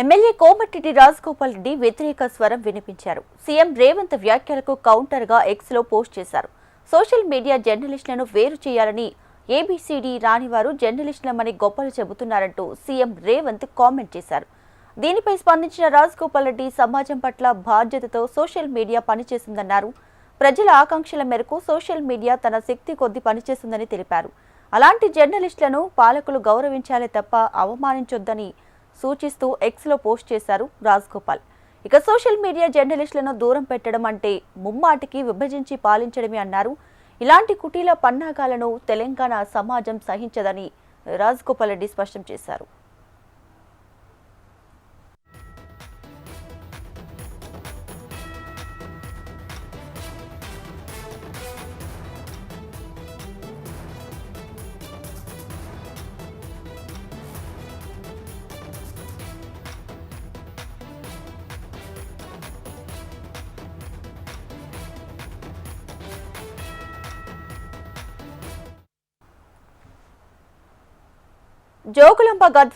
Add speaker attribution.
Speaker 1: MLA Komatireddy Rajagopal Reddy వ్యతిరేక స్వరం వినిపించారు. సీఎం రేవంత్ వ్యాఖ్యలకు కౌంటర్గా ఎక్స్లో పోస్ట్ చేశారు. సోషల్ మీడియా జర్నలిస్టులను వేరు చేయాలని ఏబీసీడీ రానివారు జర్నలిస్టులమని గొప్పలు చెబుతున్నారంటూ సీఎం రేవంత్ కామెంట్ చేశారు. దీనిపై స్పందించిన రాజగోపాల్ రెడ్డి సమాజం పట్ల బాధ్యతతో సోషల్ మీడియా పనిచేసిందన్నారు ప్రజల ఆకాంక్షల మేరకు సోషల్ మీడియా తన శక్తి కొద్ది పనిచేస్తుందని తెలిపారు. అలాంటి జర్నలిస్టులను పాలకులు గౌరవించాలే తప్ప అవమానించొద్దని సూచిస్తూ ఎక్స్లో పోస్ట్ చేశారు రాజ్గోపాల్ ఇక సోషల్ మీడియా జర్నలిస్టులను దూరం పెట్టడం అంటే ముమ్మాటికి విభజించి పాలించడమే అన్నారు. ఇలాంటి కుటీల పన్నాగాలను తెలంగాణ సమాజం సహించదని రాజగోపాల్ రెడ్డి స్పష్టం చేశారు. జోగులాంబ గద్వాల